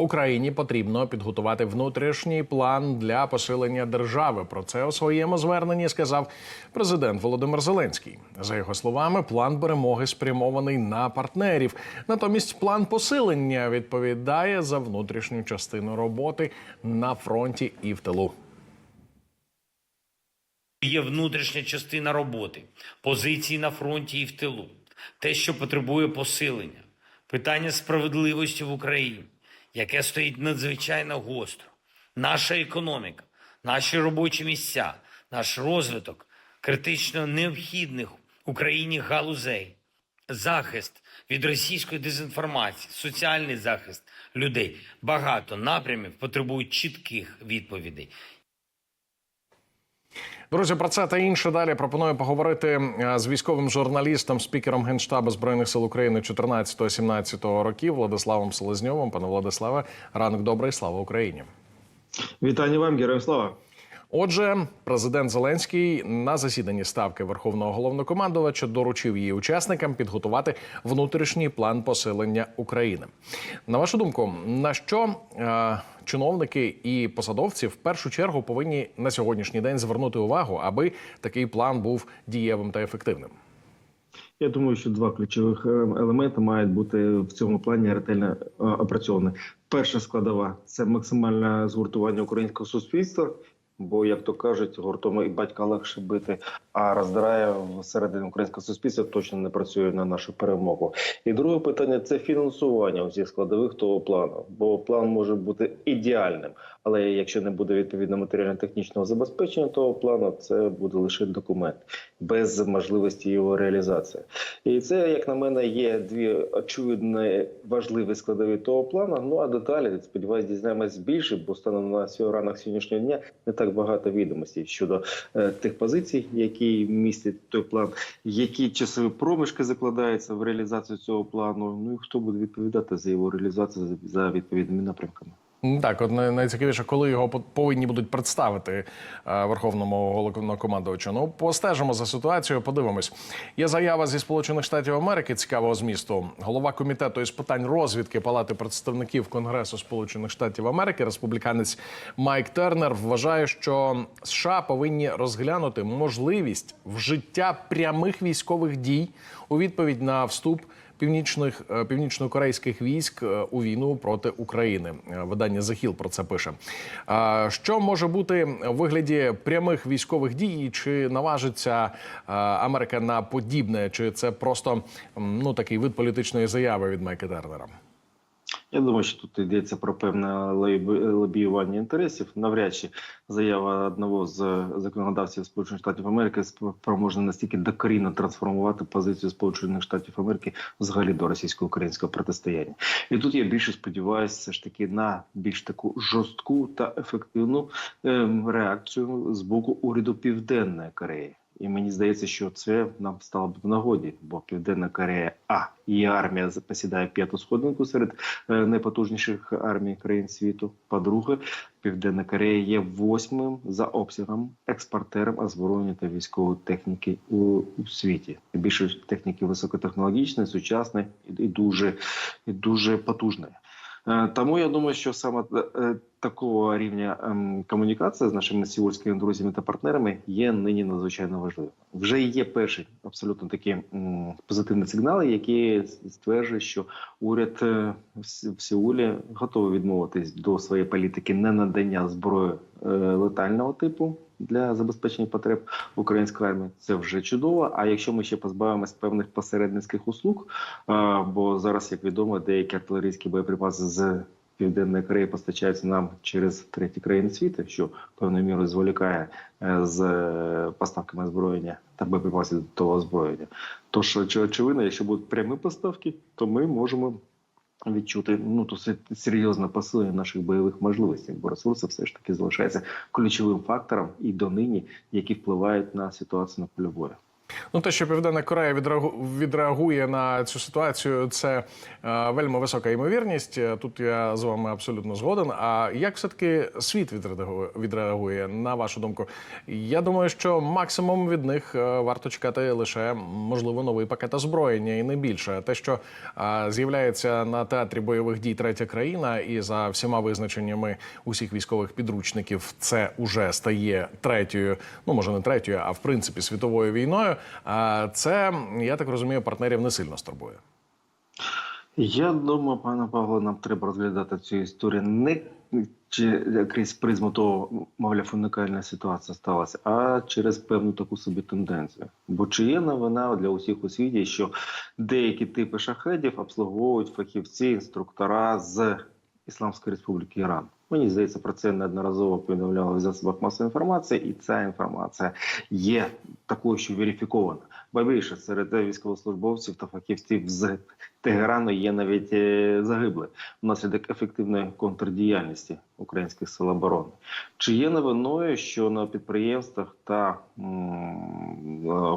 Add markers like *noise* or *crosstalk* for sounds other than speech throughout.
Україні потрібно підготувати внутрішній план для посилення держави. Про це у своєму зверненні сказав президент Володимир Зеленський. За його словами, план перемоги спрямований на партнерів. Натомість план посилення відповідає за внутрішню частину роботи на фронті і в тилу. Є внутрішня частина роботи, позиції на фронті і в тилу, те, що потребує посилення, питання справедливості в Україні, яке стоїть надзвичайно гостро, наша економіка, наші робочі місця, наш розвиток критично необхідних Україні галузей, захист від російської дезінформації, соціальний захист людей. Багато напрямів потребують чітких відповідей. Друзі, про це та інше далі пропоную поговорити е, з військовим журналістом, спікером генштабу збройних сил України 14-17 років Владиславом Селезньовим. Пане Владиславе, ранок добрий, слава Україні. Вітання вам, героям слава. Отже, президент Зеленський на засіданні ставки Верховного головнокомандувача доручив її учасникам підготувати внутрішній план посилення України. На вашу думку, на що е, чиновники і посадовці в першу чергу повинні на сьогоднішній день звернути увагу, аби такий план був дієвим та ефективним? Я думаю, що два ключових е, елементи мають бути в цьому плані ретельно е, опрацьовані. Перша складова це максимальне згуртування українського суспільства. Бо, як то кажуть, гуртом і батька легше бити, а роздирає всередині українського суспільства точно не працює на нашу перемогу. І друге питання це фінансування усіх складових того плану. Бо план може бути ідеальним, але якщо не буде відповідно матеріально-технічного забезпечення того плану, це буде лише документ без можливості його реалізації. І це, як на мене, є дві очевидні важливі складові того плану. Ну а деталі сподіваюсь, дізнаємось більше, бо станом на сьогодні ранок сьогоднішнього дня не так багато відомостей щодо е, тих позицій, які містять той план, які часові проміжки закладаються в реалізацію цього плану. Ну і хто буде відповідати за його реалізацію за- відповідними напрямками. Так, от най- найцікавіше, коли його по- повинні будуть представити е, верховному головнокомандувачу. Ну, постежимо за ситуацією. Подивимось. Є заява зі Сполучених Штатів Америки цікавого змісту. Голова комітету із питань розвідки Палати представників Конгресу Сполучених Штатів Америки, республіканець Майк Тернер, вважає, що США повинні розглянути можливість вжиття прямих військових дій у відповідь на вступ північних е, північно-корейських військ е, у війну проти України. Е, Видання захіл про це пише. Що може бути в вигляді прямих військових дій? Чи наважиться Америка на подібне? Чи це просто ну такий вид політичної заяви від Майка Тернера? Я думаю, що тут йдеться про певне лобі- лобіювання інтересів. Навряд чи заява одного з законодавців Сполучених Штатів Америки спроможна настільки докорінно трансформувати позицію Сполучених Штатів Америки взагалі до російсько-українського протистояння. І тут я більше сподіваюся, все ж таки на більш таку жорстку та ефективну ем, реакцію з боку уряду Південної Кореї. І мені здається, що це нам стало б в нагоді, бо Південна Корея, а її армія посідає п'яту сходинку серед е, найпотужніших армій країн світу. По-друге, Південна Корея є восьмим за обсягом експортером озброєння та військової техніки у, у світі. Більше техніки високотехнологічної, сучасної і, дуже і дуже потужної. Е, Тому я думаю, що саме е, такого рівня ем, комунікація з нашими сіульськими друзями та партнерами є нині надзвичайно важливим. Вже є перші абсолютно такі позитивні сигнали, які стверджують, що уряд е, в С- в Сеулі готовий відмовитись до своєї політики ненадання зброї е, летального типу. Для забезпечення потреб української армії це вже чудово. А якщо ми ще позбавимось певних посередницьких услуг, бо зараз, як відомо, деякі артилерійські боєприпаси з Південної Кореї постачаються нам через треті країни світу, що певною мірою зволікає е, з е, поставками озброєння та боєприпасів до того озброєння. Тож, очевидно, якщо будуть прямі поставки, то ми можемо відчути ну це серйозне посилення наших бойових можливостей, бо ресурси все ж таки залишаються ключовим фактором і донині, які впливають на ситуацію на полі бою. Ну, те, що Південна Корея відреагу- відреагує на цю ситуацію, це е, вельми висока ймовірність. Тут я з вами абсолютно згоден. А як все-таки світ відреагує, відреагує, на вашу думку? Я думаю, що максимум від них е, варто чекати лише можливо новий пакет озброєння і не більше. Те, що е, з'являється на театрі бойових дій третя країна, і за всіма визначеннями усіх військових підручників, це уже стає третьою, ну може не третьою, а в принципі світовою війною. Це я так розумію, партнерів не сильно стурбує. Я думаю, пане Павло, нам треба розглядати цю історію не чи крізь призму того, мовляв, унікальна ситуація сталася, а через певну таку собі тенденцію. Бо чи є новина для усіх у світі, що деякі типи шахедів обслуговують фахівці, інструктора з Ісламської Республіки Іран. Мені здається, про це неодноразово повідомляли в засобах масової інформації, і ця інформація є такою, що верифікована. Ба більше серед військовослужбовців та фахівців з Тегерану є навіть е, загибли внаслідок ефективної контрдіяльності українських сил оборони. Чи є новиною, що на підприємствах та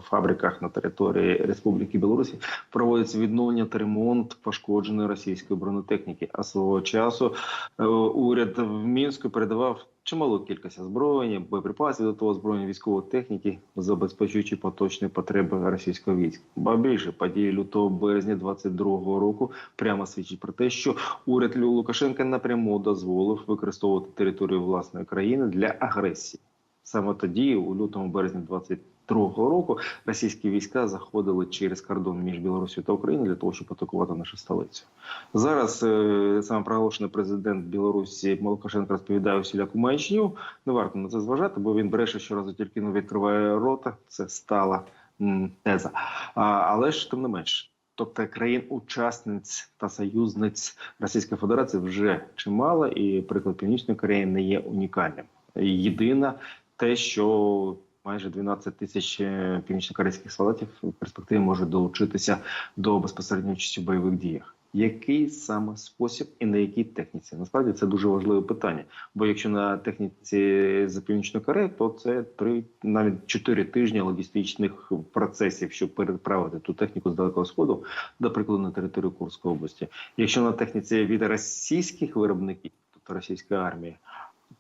фабриках на території Республіки Білорусі проводиться відновлення та ремонт пошкодженої російської бронетехніки? А свого часу е, уряд в мінську передавав чималу кількість озброєння, боєприпасів до того озброєння військової техніки, забезпечуючи поточні потреби російського війська. Ба більше події лютого березня 22-го року прямо свідчить про те, що уряд Лукашенка напряму дозволив використовувати територію власної країни для агресії. Саме тоді, у лютому березні 22-го року, російські війська заходили через кордон між Білорусією та Україною для того, щоб атакувати нашу столицю. Зараз е, саме проголошений президент Білорусі Лукашенко розповідає усіляку маячню. Не варто на це зважати, бо він бреше щоразу тільки не відкриває рота. Це стала м, теза. А, але ж тим не менш. Тобто країн-учасниць та союзниць Російської Федерації вже чимало, і приклад Північної Кореї не є унікальним. Єдине те, що майже 12 тисяч е, північнокорейських солдатів в перспективі можуть долучитися до безпосередньої участі в бойових діях. Який саме спосіб і на якій техніці? Насправді це дуже важливе питання. Бо якщо на техніці за північної Кореї, то це три навіть чотири тижні логістичних процесів, щоб переправити ту техніку з далекого сходу, до прикладу, на територію Курської області. Якщо на техніці від російських виробників, тобто російської армії,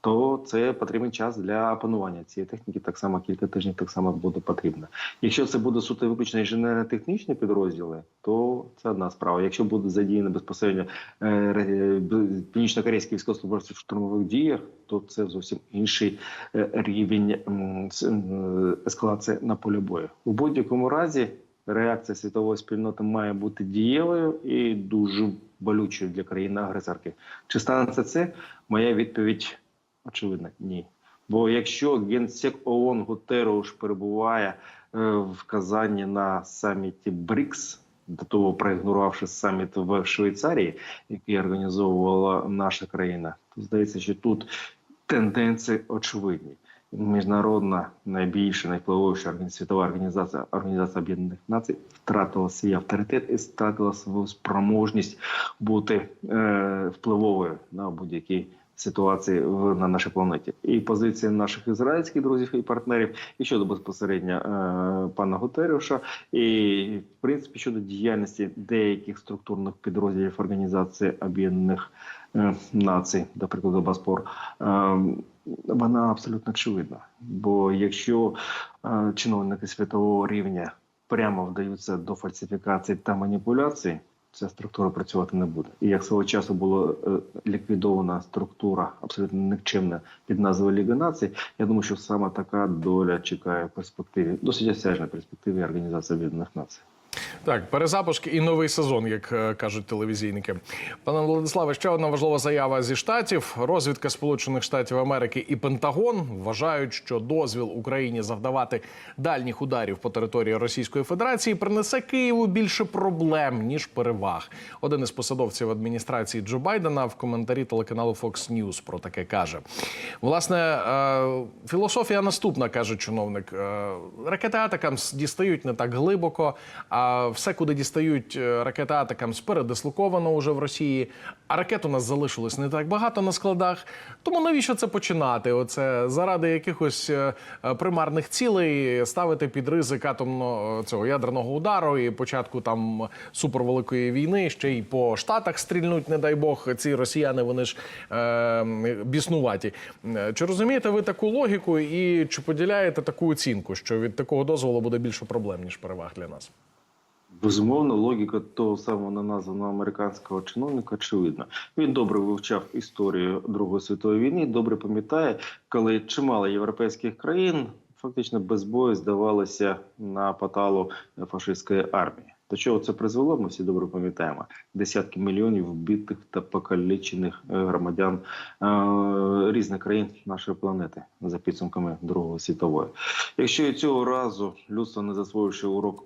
то це потрібен час для опанування цієї техніки. Так само кілька тижнів так само буде потрібно. Якщо це буде суто виключно інженерно-технічні підрозділи, то це одна справа. Якщо буде задіяно безпосередньо е, північно-корейські військовослужбовці в штурмових діях, то це зовсім інший е, рівень ескалації на полі бою. У будь-якому разі реакція світової спільноти має бути дієвою і дуже болючою для країни-агресорки. Чи станеться це? Моя відповідь очевидна ні. Бо якщо генсек ООН Гутеруш перебуває е, в Казані на саміті БРІКС, до того проігнорувавши саміт в Швейцарії, який організовувала наша країна, то здається, що тут тенденції очевидні. Міжнародна найбільша найвпливовіша світова організація Організація Об'єднаних Націй втратила свій авторитет і втратила свою спроможність бути е, впливовою на будь-які ситуації на нашій планеті. І позиція наших ізраїльських друзів і партнерів, і щодо безпосередньо е, пана Гутерюша, і в принципі щодо діяльності деяких структурних підрозділів Організації Об'єднаних е, Націй, до прикладу, Баспор. Е, вона абсолютно очевидна. Бо якщо е, чиновники світового рівня прямо вдаються до фальсифікацій та маніпуляцій, ця структура працювати не буде. І як свого часу була е, ліквідована структура абсолютно нікчемна під назвою Ліга Націй, я думаю, що саме така доля чекає в перспективі, досить осяжна перспективі Організації Об'єднаних Націй. Так, перезапуск і новий сезон, як е, кажуть телевізійники. Пане Владиславе, ще одна важлива заява зі штатів. Розвідка Сполучених Штатів Америки і Пентагон вважають, що дозвіл Україні завдавати дальніх ударів по території Російської Федерації принесе Києву більше проблем ніж переваг. Один із посадовців адміністрації Джо Байдена в коментарі телеканалу Fox News про таке каже. Власне, е, філософія наступна, каже чиновник. Е, Ракети Атакамс дістають не так глибоко. А все, куди дістають е, ракети Атакамс, передислоковано вже в Росії. А ракет у нас залишилось не так багато на складах. Тому навіщо це починати? Оце заради якихось е, е, примарних цілей ставити під ризик атомного цього ядерного удару і початку там супервеликої війни, ще й по штатах стрільнуть, не дай Бог. Ці росіяни вони ж е, біснуваті. Чи розумієте ви таку логіку і чи поділяєте таку оцінку, що від такого дозволу буде більше проблем ніж переваг для нас? Безумовно, логіка того самого неназваного американського чиновника очевидна. Він добре вивчав історію Другої світової війни, добре пам'ятає, коли чимало європейських країн фактично без бою здавалися на поталу фашистської армії. До чого це призвело? Ми всі добре пам'ятаємо. Десятки мільйонів вбитих та покалічених е, громадян е, різних країн нашої планети за підсумками Другої світової. Якщо і цього разу людство, не засвоївши урок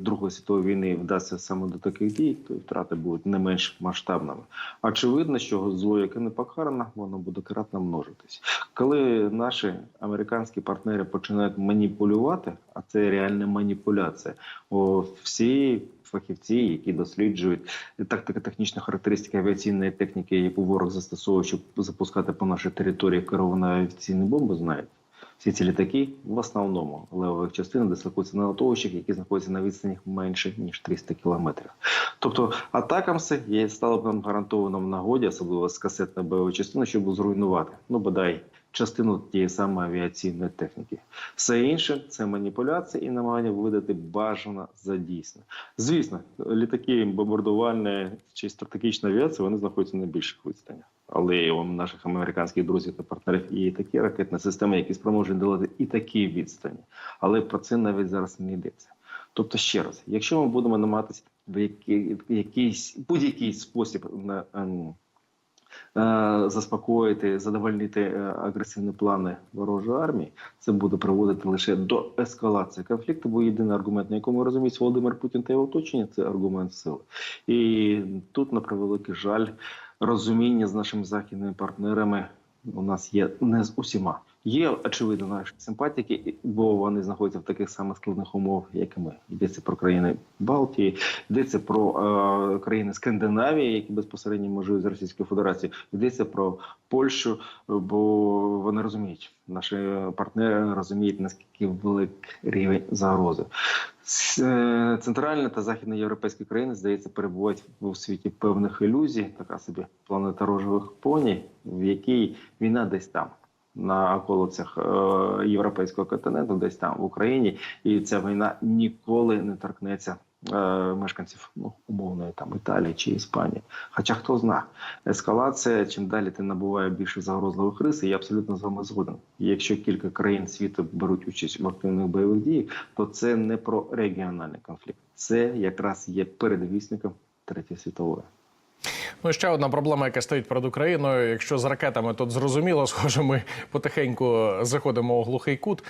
Другої світової війни, вдасться саме до таких дій, то втрати будуть не менш масштабними. Очевидно, що зло, яке не покарано, воно буде кратно множитись. Коли наші американські партнери починають маніпулювати, а це реальна маніпуляція, о, всі фахівці, які досліджують тактико-технічні характеристики авіаційної техніки, яку ворог застосовує, щоб запускати по нашій території керовані авіаційні бомби, знають. Всі ці літаки в основному левових частин дислокуються на литовищах, які знаходяться на відстані менше ніж 300 кілометрів. Тобто атакам це є стало б нам гарантовано в нагоді, особливо з касетної бойової частини, щоб зруйнувати ну бодай частину тієї самої авіаційної техніки. Все інше це маніпуляція і намагання видати бажано за дійсне. Звісно, літаки бомбардувальні чи стратегічна авіація вони знаходяться на більших відстанях. Але у наших американських друзів та партнерів є і такі ракетні системи, які спроможні долати і такі відстані. Але про це навіть зараз не йдеться. Тобто, ще раз, якщо ми будемо намагатися в який- якийсь будь-який спосіб на ем, заспокоїти, задовольнити е, агресивні плани ворожої армії, це буде приводити лише до ескалації конфлікту. Бо єдиний аргумент, на якому розуміється Володимир Путін та його оточення, це аргумент сили. І тут, на превеликий жаль, розуміння з нашими західними партнерами у нас є не з усіма. Є очевидно наші симпатики, бо вони знаходяться в таких самих складних умовах, як і ми. Йдеться про країни Балтії, йдеться про е, країни Скандинавії, які безпосередньо межують з Російською Федерацією. Йдеться про Польщу, бо вони розуміють, наші партнери розуміють наскільки великий рівень загрози. Е, Центральна та західноєвропейські країни, здається, перебувають у світі певних ілюзій, така собі планета рожевих поні, в якій війна десь там. На околицях е, європейського континенту, десь там в Україні, і ця війна ніколи не торкнеться е, мешканців ну, умовної там Італії чи Іспанії. Хоча хто зна, ескалація, чим далі ти набуває більше загрозливих рис, і я абсолютно з вами згоден. Якщо кілька країн світу беруть участь в активних бойових діях, то це не про регіональний конфлікт, це якраз є передвісником Третьої світової. Ну, ще одна проблема, яка стоїть перед Україною. Якщо з ракетами тут зрозуміло, *laughs* схоже, ми потихеньку заходимо у глухий кут.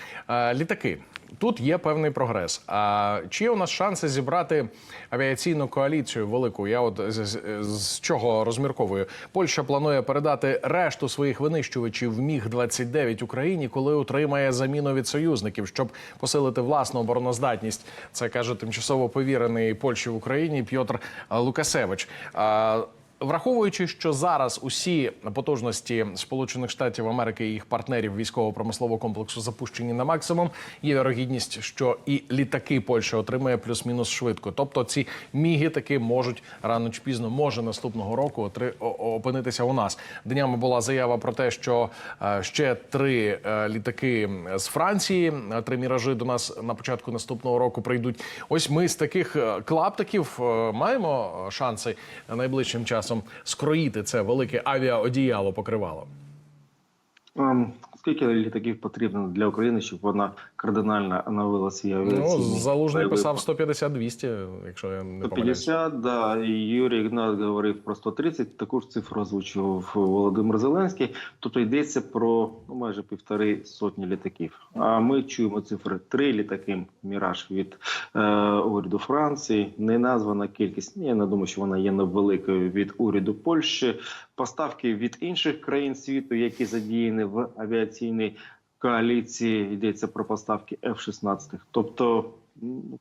Літаки. Тут є певний прогрес. А чи є у нас шанси зібрати авіаційну коаліцію велику? Я от з, з, з чого розмірковую? Польща планує передати решту своїх винищувачів міг 29 Україні, коли отримає заміну від союзників, щоб посилити власну обороноздатність. Це каже тимчасово повірений Польщі в Україні Пьотр Лукасевич. Враховуючи, що зараз усі потужності Сполучених Штатів Америки і їх партнерів військово-промислового комплексу запущені на максимум, є вірогідність, що і літаки Польща отримає плюс-мінус швидко. Тобто ці міги таки можуть рано чи пізно, може наступного року опинитися у нас. Днями була заява про те, що е, ще три е, літаки з Франції, е, три міражі до нас на початку наступного року прийдуть. Ось ми з таких клаптиків маємо шанси найближчим часом скроїти це велике авіаодіяло покривало. Ем, Скільки літаків потрібно для України, щоб вона кардинально оновила свій Ну, залужний писав 150-200, якщо я не помиляюсь. 150, да, і Юрій Ігнат говорив про 130, таку ж цифру озвучував Володимир Зеленський. Тобто йдеться про ну, майже півтори сотні літаків. А ми чуємо цифри три літаки Міраж від е, уряду Франції. Не названа кількість. Я не думаю, що вона є невеликою від уряду Польщі. Поставки від інших країн світу, які задіяні в авіаційній коаліції, йдеться про поставки F-16. Тобто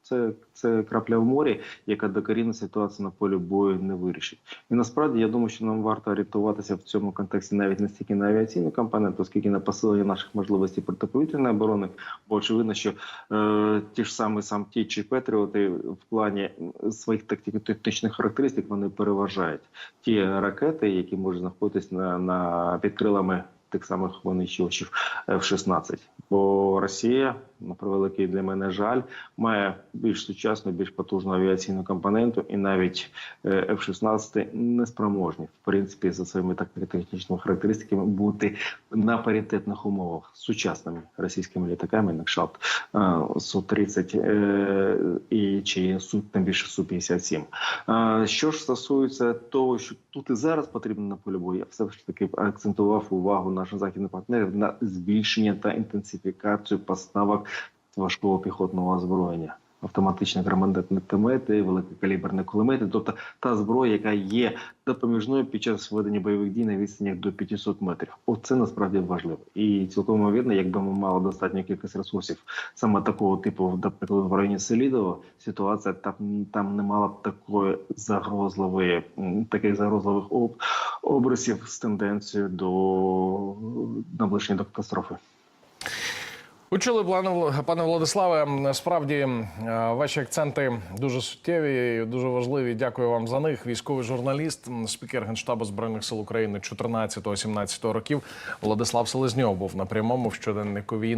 це, це крапля в морі, яка докорінно ситуацію на полі бою не вирішить. І насправді я думаю, що нам варто орієнтуватися в цьому контексті навіть не стільки на авіаційну компоненту, скільки на посилення наших можливостей протиповітряної оборони. Бо очевидно, що е, ті ж самі сам ті чи Петріоти в плані своїх тактико-тактичних характеристик вони переважають ті ракети, які можуть знаходитись на, на під крилами тих самих винищувачів F-16. Бо Росія, на превеликий для мене жаль, має більш сучасну, більш потужну авіаційну компоненту, і навіть е, F-16 не спроможні, в принципі, за своїми тактико-технічними характеристиками бути на паритетних умовах з сучасними російськими літаками, на кшталт е, Су-30 е, і чи Су, тим більше Су-57. Е, Що ж стосується того, що тут і зараз потрібно на полі бою, я все ж таки акцентував увагу наших західних партнерів на збільшення та інтенсифікацію поставок важкого піхотного озброєння. Автоматичні гранатомети, великокаліберні кулемети, тобто та зброя, яка є допоміжною під час ведення бойових дій на відстанях до 500 метрів. Оце насправді важливо. І цілком ймовірно, якби ми мали достатню кількість ресурсів саме такого типу, наприклад, в районі Селідова, ситуація там, там не мала б такої загрозливої, таких загрозливих об, обрисів з тенденцією до наближення до катастрофи. Учили, пане, Владиславе. Справді е, ваші акценти дуже суттєві, дуже важливі. Дякую вам за них. Військовий журналіст, спікер генштабу збройних сил України 14-17 років. Владислав Селезньов був на прямому в щоденнику війни.